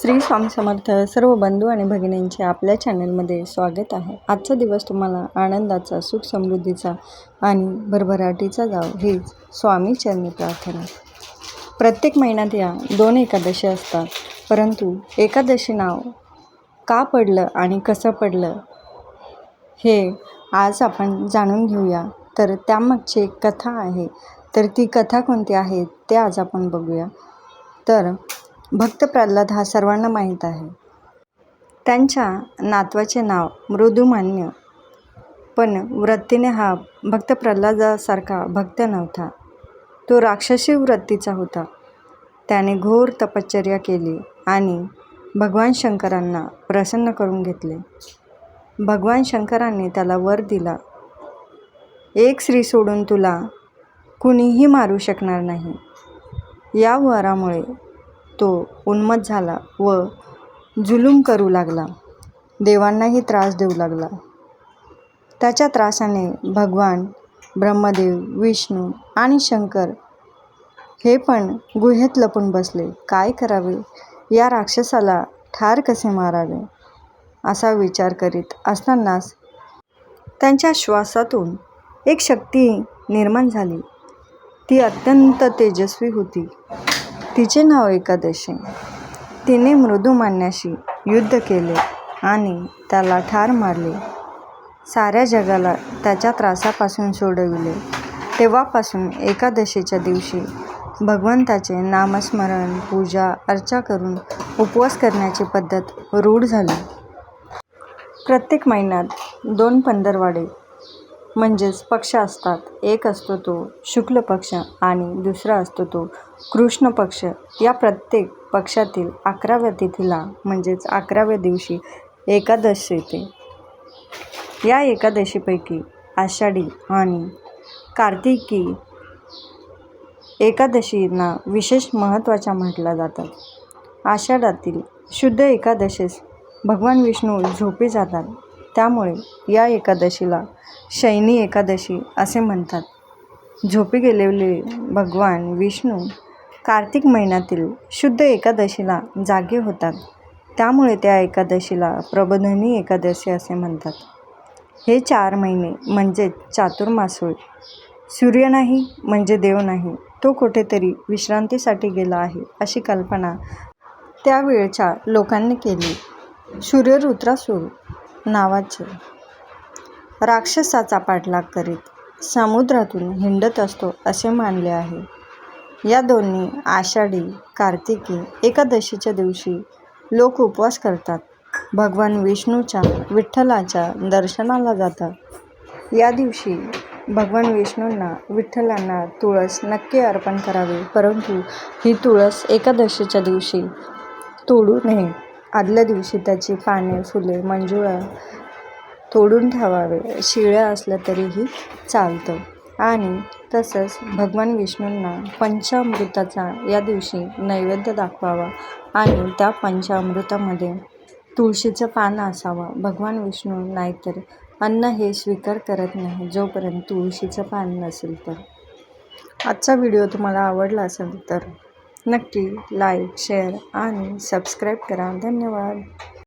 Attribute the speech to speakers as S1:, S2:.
S1: श्री स्वामी समर्थ सर्व बंधू आणि भगिनींचे आपल्या चॅनलमध्ये स्वागत आहे. आजचा दिवस तुम्हाला आनंदाचा सुख समृद्धीचा आणि भरभराटीचा जाव हीच स्वामी चरणी प्रार्थना. प्रत्येक महिन्यात या दोन एकादशी असतात परंतु एकादशी नाव का पडलं आणि कसं पडलं हे आज आपण जाणून घेऊया. तर त्यामागची एक कथा आहे. तर ती कथा कोणती आहे ते आज आपण बघूया. तर भक्त प्रल्हाद हा सर्वांना माहीत आहे. त्यांच्या नातवाचे नाव मृदुमान्य. पण वृत्तीने हा भक्त प्रल्हादासारखा भक्त नव्हता. तो राक्षसी वृत्तीचा होता. त्याने घोर तपश्चर्या केली आणि भगवान शंकरांना प्रसन्न करून घेतले. भगवान शंकरांनी त्याला वर दिला. एक स्त्री सोडून तुला कुणीही मारू शकणार नाही. या वरामुळे तो उन्मत झाला व जुलूम करू लागला. देवांनाही त्रास देऊ लागला. त्याच्या त्रासाने भगवान ब्रह्मदेव विष्णू आणि शंकर हे पण गुहेत लपून बसले. काय करावे? या राक्षसाला ठार कसे मारावे? असा विचार करीत असतानाच त्यांच्या श्वासातून एक शक्ती निर्माण झाली. ती अत्यंत तेजस्वी होती. तिचे नाव एकादशी. तिने मृदुमान्याशी युद्ध केले आणि त्याला ठार मारले. साऱ्या जगाला त्याच्या त्रासापासून सोडविले. तेव्हापासून एकादशीच्या दिवशी भगवंताचे नामस्मरण पूजा अर्चा करून उपवास करण्याची पद्धत रूढ झाली. प्रत्येक महिन्यात दोन पंधरवाडे म्हणजेच पक्ष असतात. एक असतो तो शुक्ल पक्ष आणि दुसरा असतो तो कृष्ण पक्ष. या प्रत्येक पक्षातील अकराव्या तिथीला म्हणजेच अकराव्या दिवशी एकादश येते. या एकादशीपैकी आषाढी आणि कार्तिकी एकादशींना विशेष महत्त्वाच्या म्हटल्या जातात. आषाढातील शुद्ध एकादशीस भगवान विष्णू झोपी जातात. त्यामुळे या एकादशीला शयनी एकादशी असे म्हणतात. झोपी गेलेले भगवान विष्णू कार्तिक महिन्यातील शुद्ध एकादशीला जागे होतात. त्यामुळे त्या एकादशीला प्रबोधनी एकादशी असे म्हणतात. हे चार महिने म्हणजेच चातुर्मास होय सूर्य नाही म्हणजे देव नाही तो कुठेतरी विश्रांतीसाठी गेला आहे अशी कल्पना त्यावेळच्या लोकांनी केली. सूर्यरुद्रासूर नावाचे. राक्षसाचा पाठलाग करीत समुद्रातून हिंडत असतो असे मानले आहे. या दोन्ही आषाढी कार्तिकी एकादशीच्या दिवशी लोक उपवास करतात. भगवान विष्णूच्या विठ्ठलाच्या दर्शनाला जातात. या दिवशी भगवान विष्णूंना विठ्ठलांना तुळस नक्की अर्पण करावे परंतु ही तुळस एकादशीच्या दिवशी तोडू नये. आदल्या दिवशी त्याची पाने फुले मंजुळा तोडून ठेवावे. शिळ्या असल्या तरीही चालतं. आणि तसंच भगवान विष्णूंना पंचामृताचा या दिवशी नैवेद्य दाखवावा आणि त्या पंचामृतामध्ये तुळशीचं पान असावं. भगवान विष्णू नाहीतर अन्न हे स्वीकार करत नाही जोपर्यंत तुळशीचं पान नसेल तर. आजचा व्हिडिओ तुम्हाला आवडला असेल तर नक्की लाईक शेअर आणि सबस्क्राईब करा. धन्यवाद.